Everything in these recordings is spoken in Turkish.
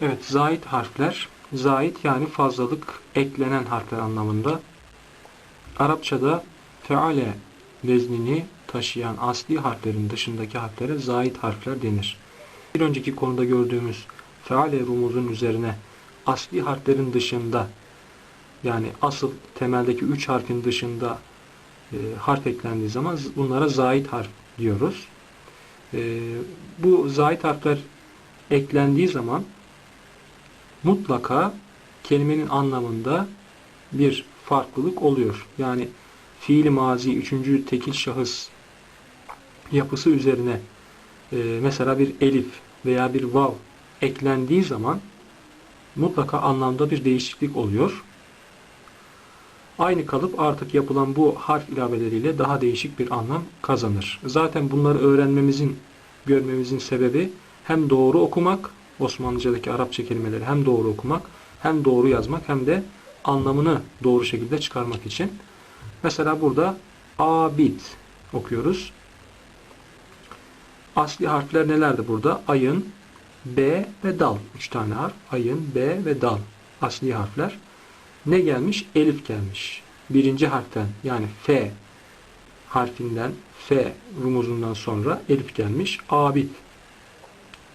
Evet, zait harfler, zait yani fazlalık, eklenen harfler anlamında. Arapçada feale veznini taşıyan asli harflerin dışındaki harflere zait harfler denir. Bir önceki konuda gördüğümüz feale rumuzun üzerine asli harflerin dışında yani asıl temeldeki üç harfin dışında e, harf eklendiği zaman bunlara zait harf diyoruz. E, bu zait harfler eklendiği zaman mutlaka kelimenin anlamında bir farklılık oluyor. Yani fiil mazi üçüncü tekil şahıs yapısı üzerine e, mesela bir elif veya bir vav eklendiği zaman mutlaka anlamda bir değişiklik oluyor. Aynı kalıp artık yapılan bu harf ilaveleriyle daha değişik bir anlam kazanır. Zaten bunları öğrenmemizin, görmemizin sebebi hem doğru okumak, Osmanlıcadaki Arapça kelimeleri hem doğru okumak, hem doğru yazmak, hem de anlamını doğru şekilde çıkarmak için. Mesela burada abid okuyoruz. Asli harfler nelerdi burada? Ayın, B ve dal. Üç tane harf. Ayın, B ve dal. Asli harfler. Ne gelmiş? Elif gelmiş. Birinci harften yani F harfinden F rumuzundan sonra elif gelmiş. Abid.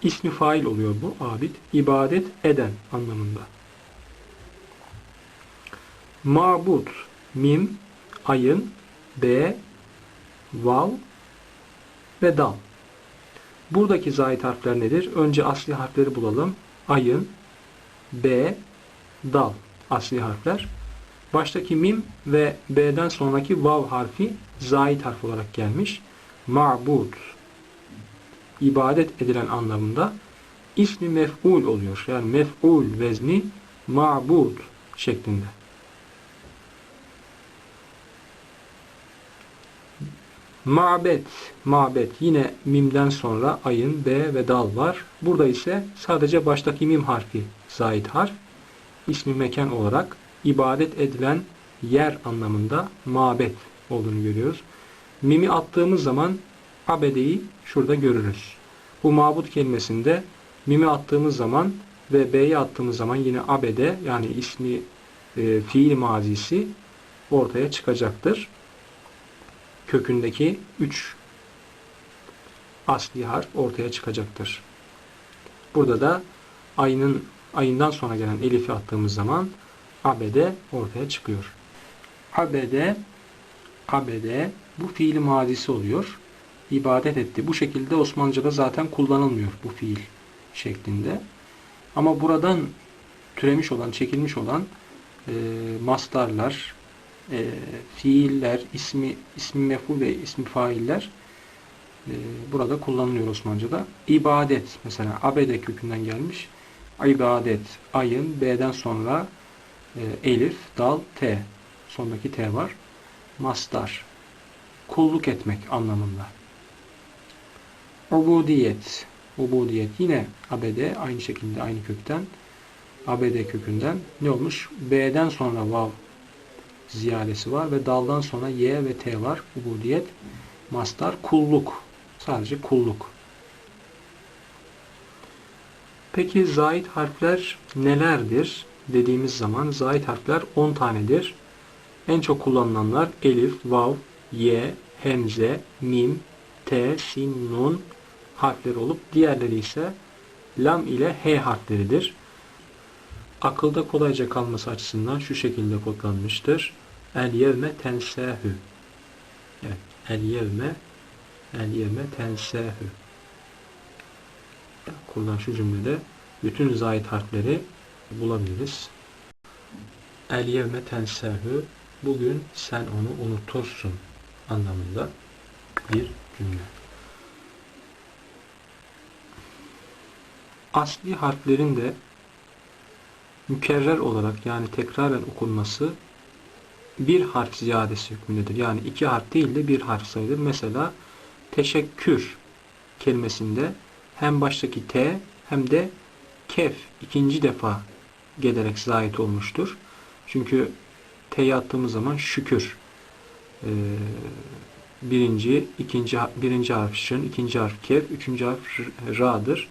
İsmi fail oluyor bu. Abid. İbadet eden anlamında. Mabud. Mim, ayın, B, vav ve dal. Buradaki zahit harfler nedir? Önce asli harfleri bulalım. Ayın, B, dal asli harfler. Baştaki mim ve B'den sonraki vav harfi zahit harf olarak gelmiş. Ma'bud ibadet edilen anlamında ismi mef'ul oluyor. Yani mef'ul vezni ma'bud şeklinde. Ma'bet, ma'bet yine mimden sonra ayın, B ve dal var. Burada ise sadece baştaki mim harfi zahit harf. ismi mekan olarak ibadet edilen yer anlamında mabet olduğunu görüyoruz. Mimi attığımız zaman abedeyi şurada görürüz. Bu mabut kelimesinde mimi attığımız zaman ve b'yi attığımız zaman yine abede yani ismi e, fiil mazisi ortaya çıkacaktır. Kökündeki 3 asli harf ortaya çıkacaktır. Burada da ayının ayından sonra gelen elifi attığımız zaman abede ortaya çıkıyor. Abede abede bu fiil mazisi oluyor. İbadet etti. Bu şekilde Osmanlıca'da zaten kullanılmıyor bu fiil şeklinde. Ama buradan türemiş olan, çekilmiş olan e, mastarlar, e, fiiller, ismi, ismi meful ve ismi failler e, burada kullanılıyor Osmanlıca'da. İbadet mesela abede kökünden gelmiş. İbadet, ayın, B'den sonra e, elif, dal, T. Sondaki T var. Mastar. Kulluk etmek anlamında. Ubudiyet. Ubudiyet yine abede aynı şekilde aynı kökten abede kökünden ne olmuş? B'den sonra vav ziyadesi var ve daldan sonra y ve t var. Ubudiyet. Mastar kulluk. Sadece kulluk. Peki zait harfler nelerdir? Dediğimiz zaman zait harfler 10 tanedir. En çok kullanılanlar elif, vav, ye, hemze, mim, t, sin, nun harfleri olup diğerleri ise lam ile h harfleridir. Akılda kolayca kalması açısından şu şekilde kodlanmıştır. El yevme tensehü. Evet. El yevme El yevme tensehü. Kurulan şu cümlede bütün zayit harfleri bulabiliriz. El yevme tensehü bugün sen onu unutursun anlamında bir cümle. Asli harflerin de mükerrer olarak yani tekraren okunması bir harf ziyadesi hükmündedir. Yani iki harf değil de bir harf sayılır. Mesela teşekkür kelimesinde hem baştaki T hem de kef ikinci defa gelerek zayit olmuştur. Çünkü T'yi attığımız zaman şükür ee, birinci, ikinci, birinci harf şın, ikinci harf kef, üçüncü harf ra'dır.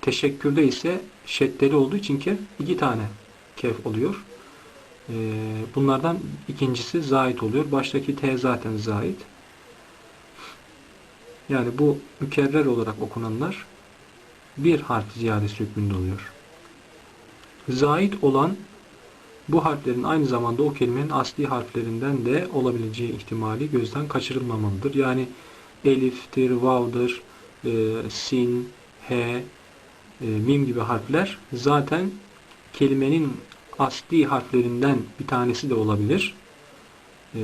Teşekkürde ise şeddeli olduğu için kef iki tane kef oluyor. Ee, bunlardan ikincisi zait oluyor. Baştaki T zaten zait. Yani bu mükerrer olarak okunanlar bir harf ziyadesi hükmünde oluyor. Zait olan bu harflerin aynı zamanda o kelimenin asli harflerinden de olabileceği ihtimali gözden kaçırılmamalıdır. Yani eliftir, vav'dır, e, sin, he, e, mim gibi harfler zaten kelimenin asli harflerinden bir tanesi de olabilir. E,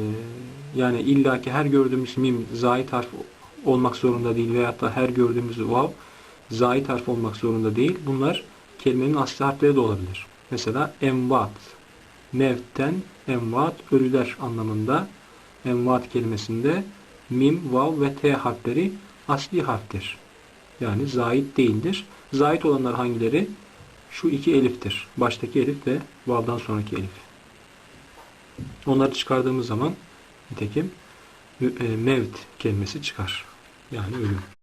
yani illaki her gördüğümüz mim zait harf olmak zorunda değil veyahut da her gördüğümüz vav zait harf olmak zorunda değil. Bunlar kelimenin asli harfleri de olabilir. Mesela emvat, mevten, emvat, ölüler anlamında emvat kelimesinde mim, vav ve t harfleri asli harftir. Yani zait değildir. Zait olanlar hangileri? Şu iki eliftir. Baştaki elif ve vav'dan sonraki elif. Onları çıkardığımız zaman nitekim e, mevt kelimesi çıkar. Yani ölüm.